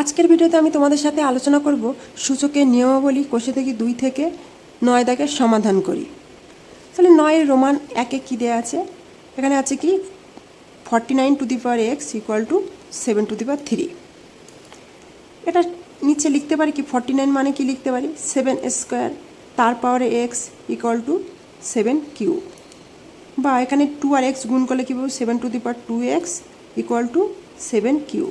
আজকের ভিডিওতে আমি তোমাদের সাথে আলোচনা করব সূচকের নিয়মাবলী কোষে থেকে দুই থেকে নয় দাগের সমাধান করি। তাহলে নয়ের রোমান একে কী দেওয়া আছে? এখানে আছে কি? Forty nine to the power x equal to seven to the power three এটা নিচে লিখতে পারি কি? ফর্টি নাইন মানে কি লিখতে পারি? সেভেন স্কোয়ার তার পাওয়ারে x equal to seven q বা এখানে টু আর এক্স গুণ করলে কী পাবো? Seven to the power two x equal to seven q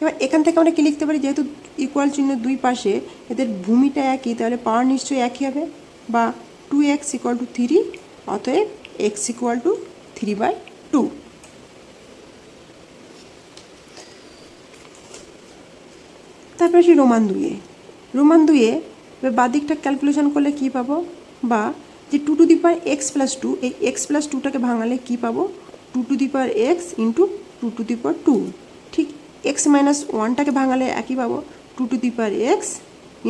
এবার এখান থেকে আমরা কী লিখতে পারি? যেহেতু ইকুয়াল চিহ্ন দুই পাশে, এদের ভূমিটা একই, তাহলে পাওয়ার নিশ্চয়ই একই হবে। বা two x equal to three অতএব x equal to three by two তারপরে আসি রোমান দুইয়ে। রোমান দুইয়ে এবার বাদিকটা ক্যালকুলেশন করলে কী পাবো? বা যে two to the power x plus two এই এক্স প্লাস টুটাকে ভাঙালে কী পাবো? Two to the power x into two to the power two x minus ওয়ানটাকে ভাঙালে একই পাবো two to the power x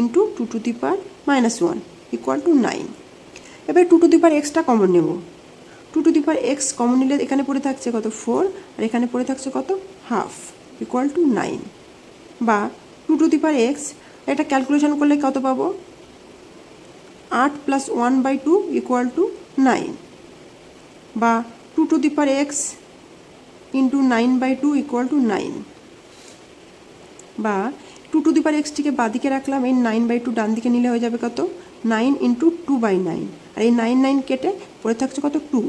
into two to the power minus one equal to nine এবার two to the power এক্সটা common নেব। Two to the power x common নিলে এখানে পড়ে থাকছে কত ফোর আর এখানে পড়ে থাকছে কত হাফ ইকুয়াল টু নাইন বা two to the power x এটা ক্যালকুলেশন করলে কত পাবো? আট plus one by two equal to nine বা two to the power x into nine by two equal to nine বা টু টু দি পাওয়ার এক্সটিকে বাদিকে রাখলাম, এই নাইন বাই টু ডান দিকে নিলে হয়ে যাবে কত? Nine into two by nine আর এই নাইন নাইন কেটে পড়ে থাকছে কত? টু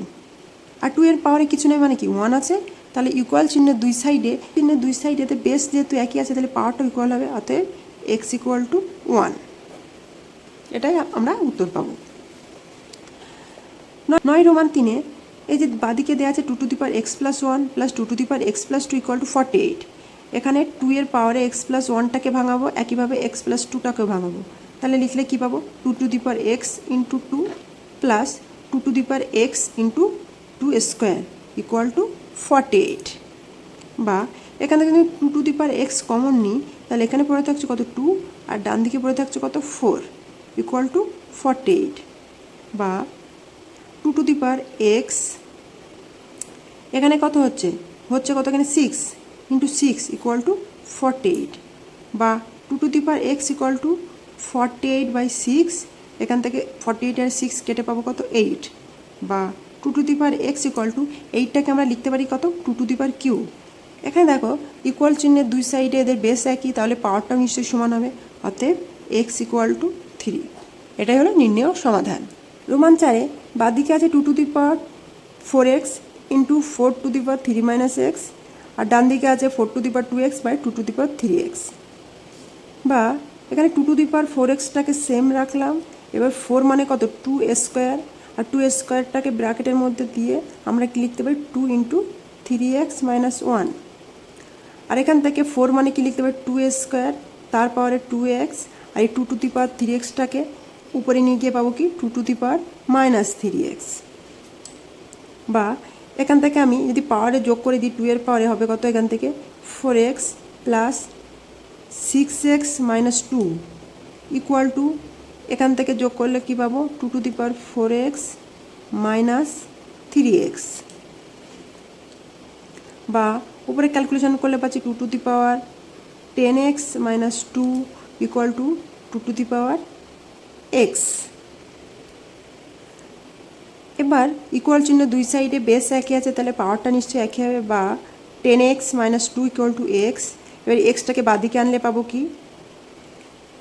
আর টু এর পাওয়ারে কিছু নেই মানে কি? ওয়ান আছে। তাহলে ইকুয়াল চিহ্নের দুই সাইডে চিহ্নের দুই সাইডে এতে বেস যেহেতু একই আছে, তাহলে পাওয়ারটা ইকুয়াল হবে, অতএব এক্স ইকুয়াল টু ওয়ান এটাই আমরা উত্তর পাবো। নয় রোমান তিনে এই যে বাদিকে দেওয়া আছে two to the power x plus one plus two to the power x plus two equal to forty eight এখানে টু এর পাওয়ারে এক্স প্লাস ওয়ানটাকে ভাঙাবো, একইভাবে এক্স প্লাস টুটাকেও ভাঙাবো। তাহলে লিখলে কী পাবো? Two to the power x into two plus two to the power x into two square equal to forty eight বা এখান থেকে যদি two to the power x common নিই, তাহলে এখানে পড়ে থাকছে কত? টু আর ডান দিকে পড়ে থাকছে কত? Four equal to forty eight বা two to the power x এখানে কত হচ্ছে? হচ্ছে কত? এখানে six into six equal to forty eight বা two to the power x equal to forty eight by six এখান থেকে ফর্টি এইট আর সিক্স কেটে পাবো কত এইট বা two to the power x equal to এইটটাকে আমরা লিখতে পারি কত two to the power q এখানে দেখো ইকুয়াল চিহ্নের দুই সাইডে এদের বেস একই, তাহলে পাওয়ারটাও নিশ্চয়ই সমান হবে, অতএব এক্স ইকুয়াল টু থ্রি এটাই হলো নির্ণয় সমাধান। রোমান চারে বাদিকে আছে two to the power four x into four to the power three minus x আর ডান দিকে আছে four to the two x by two to the three x বা এখানে টু টু দি ফোর এক্সটাকে সেম রাখলাম, এবার ফোর মানে কত? টু স্কোয়ার আর টু স্কোয়ারটাকে ব্র্যাকেটের মধ্যে দিয়ে আমরা কি লিখতে পারি? Two into three x minus one আর এখান থেকে ফোর মানে কি লিখতে পারি? টু স্কোয়ার তার পাওয়ারে টু এক্স আর এই টু টু দি থ্রি এক্সটাকে উপরে নিয়ে গিয়ে পাবো কি? Two to the minus three x বা এখান থেকে আমি যদি পাওয়ারে যোগ করে দিই টু এর পাওয়ারে হবে কত এখান থেকে? Four x plus six x minus two equal to এখান থেকে যোগ করলে কী পাবো? Two to the power four x minus three x বা উপরে ক্যালকুলেশন করলে পাচ্ছি two to the power ten x minus two equal to two to the power x এবার ইকুয়াল চিহ্ন দুই সাইডে বেস একই আছে, তাহলে পাওয়ারটা নিশ্চয়ই একই হবে বা ten x minus two equal to x এবার এক্সটাকে বাদিকে আনলে পাবো কি?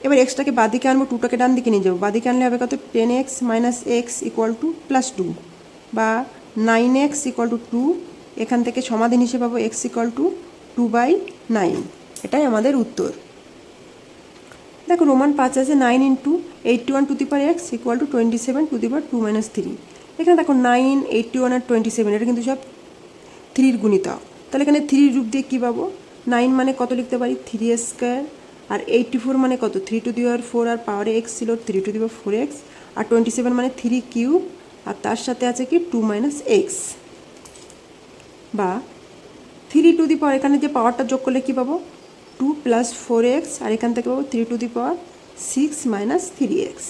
এবার এক্সটাকে বাদিকে আনব টুটাকে ডান দিকে নিয়ে যাব। বাদিকে আনলে হবে কত? Ten x minus x equal to plus two বা nine x equal to two এখান থেকে সমাধান হিসেবে পাবো x equal to two by nine এটাই আমাদের উত্তর। দেখো রোমান পাঁচ আছে nine into eighty one to the power x equal to twenty seven to the power two minus three এখানে দেখো নাইন এইটটি ওয়ান আর টোয়েন্টি সেভেন এটা কিন্তু সব থ্রির গুণিতক তাহলে এখানে থ্রির রূপ দিয়ে কী পাবো? নাইন মানে কত লিখতে পারি? থ্রি স্কোয়ার আর এইটটি ফোর মানে কত? থ্রি টু দি ফোর আর পাওয়ারে এক্স ছিল three to the power four x R twenty seven মানে থ্রি কিউব আর তার সাথে আছে কি? টু মাইনাস এক্স বা থ্রি টু দি পাওয়ার এখানে যে পাওয়ারটা যোগ করলে কী পাবো? টু প্লাস ফোর এক্স আর এখান থেকে পাবো three to the power six minus three x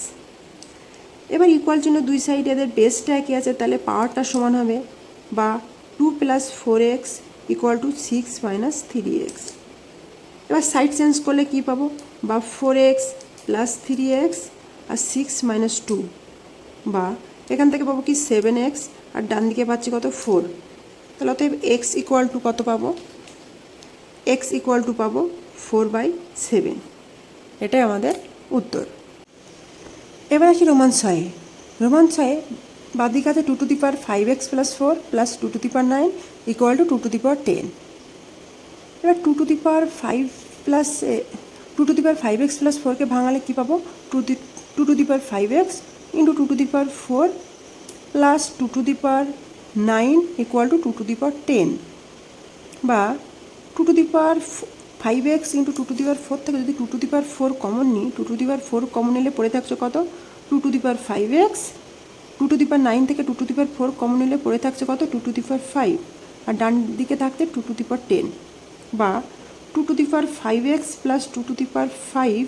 এবার ইকুয়াল চিহ্ন দুই সাইডে এদের বেসটা একই আছে, তাহলে পাওয়ারটা সমান হবে বা two plus four x equal to six minus three x এবার সাইড চেঞ্জ করলে কি পাবো? বা four x plus three x আর সিক্স মাইনাস টু বা এখান থেকে পাবো কি সেভেন এক্স আর ডান দিকে পাচ্ছি কত? ফোর তাহলে অতএব এক্স ইকুয়াল টু কত পাবো? এক্স ইকুয়াল টু পাবো ফোর বাই সেভেন এটাই আমাদের উত্তর। এবার আসি রোমান ছয়ে রোমান ছয়ে বাদিক আছে two to the power five x plus four plus two to the power nine equal to two to the power ten এবার two to the power five plus two to the power five x plus ফোরকে ভাঙালে কী পাবো two the two to the power five x into two to the power four plus two to the power nine equal to two to the power ten বা two to the power five x into two to the four থেকে যদি two to the four common নিই two to the four common নিলে পড়ে থাকছে কত two to the five x two to the nine থেকে two to the four common নিলে পড়ে থাকছে কত টু টু দি ফাইভ আর ডান দিকে থাকতে টু টু দি টেন বা two to the five x plus two to the five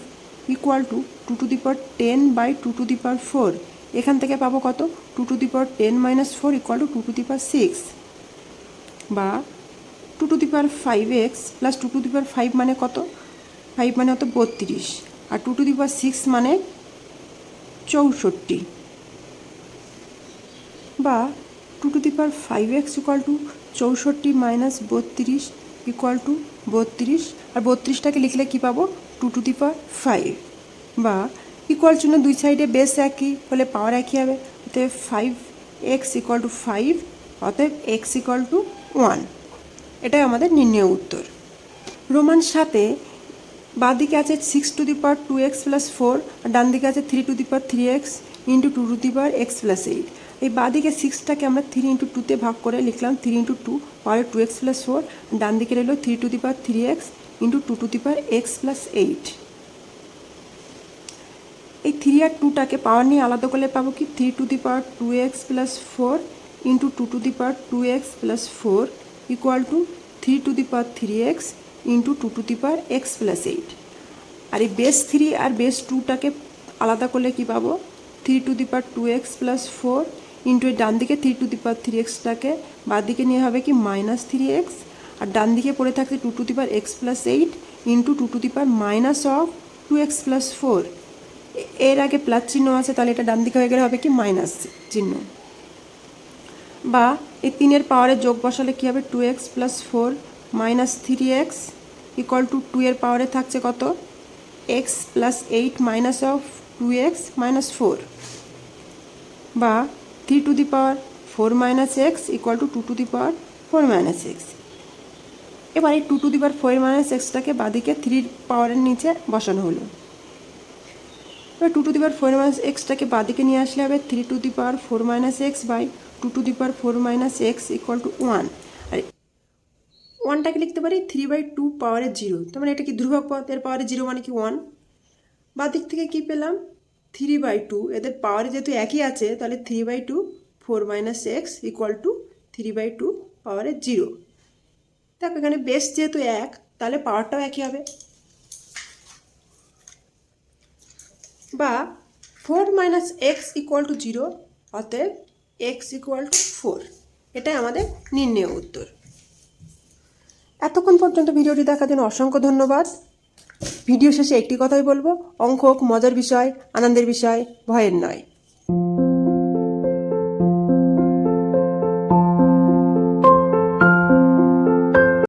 equal to two to the ten by two to the four এখান থেকে পাবো কত two to the ten minus four equal to two to the six বা two to the power five x plus two to the power five মানে কত? Five মানে হতো বত্রিশ আর two to the power six মানে চৌষট্টি। বা two to the power five x equal to চৌষট্টি মাইনাস বত্রিশ ইকুয়াল টু বত্রিশ আর বত্রিশটাকে লিখলে কী পাবো? Two to the power five বা ইকুয়াল চিহ্ন দুই সাইডে বেস একই হলে পাওয়ার একই হবে। অতএব five x equal to five অতএব এক্স ইকুয়াল টু ওয়ান এটাই আমাদের নির্ণয় উত্তর। রোমান সাথে, বাঁদিকে আছে six to the power two x plus four আর ডান দিকে আছে three to the power three x into two to the power x plus eight এই বাঁদিকে সিক্সটাকে আমরা থ্রি ইন্টু টুতে ভাগ করে লিখলাম three into two power two x plus four ডান দিকে রইল three to the power three x into two to the power x plus eight এই থ্রি আর টুটাকে পাওয়ার নিয়ে আলাদা করলে পাবো কি? Three to the power two x plus four into two to the power two x plus four equal to three to the power three x into two to the power x plus eight আর এই base three আর base টুটাকে আলাদা করলে কি পাবো? Three to the power two x plus four into এই ডান দিকে three to the power three এক্সটাকে বাদ দিকে নিয়ে হবে কি মাইনাস থ্রি এক্স আর ডান দিকে পড়ে থাকছে two to the power x plus eight into two to the power minus of two x plus four এর আগে প্লাস চিহ্ন আছে, তাহলে এটা ডান দিকে হয়ে গেলে হবে কি মাইনাস চিহ্ন। বা এই তিনের পাওয়ারে যোগ বসালে কী হবে? Two x plus four minus three x equal to two এর পাওয়ারে থাকছে কত? X plus eight minus of two x minus four বা three to the power four minus x equal to two to the power four minus x এবার এই two to the power four minus এক্সটাকে বাদিকে থ্রির পাওয়ারের নিচে বসানো হলো। এবার two to the power four minus এক্সটাকে বাদিকে নিয়ে আসলে হবে three to the power four minus x by two to the power four minus x equal to one আর ওয়ানটাকে লিখতে পারি থ্রি বাই টু পাওয়ারের জিরো তার মানে এটা কি ধ্রুবক এর পাওয়ারে জিরো মানে কি ওয়ান বাদিক থেকে কি পেলাম? থ্রি বাই টু এদের পাওয়ারে যেহেতু একই আছে, তাহলে three by two four minus x equal to three by two পাওয়ারে জিরো দেখো এখানে বেস যেহেতু এক, তাহলে পাওয়ারটাও একই হবে। বা four minus x equal to zero অতএব এক্স ইকুয়াল টু ফোর এটাই আমাদের নির্ণয় উত্তর। এতক্ষণ পর্যন্ত ভিডিওটি দেখার জন্য অসংখ্য ধন্যবাদ। ভিডিও শেষে একটি কথাই বলব, অঙ্ক মজার বিষয়, আনন্দের বিষয়, ভয়ের নয়।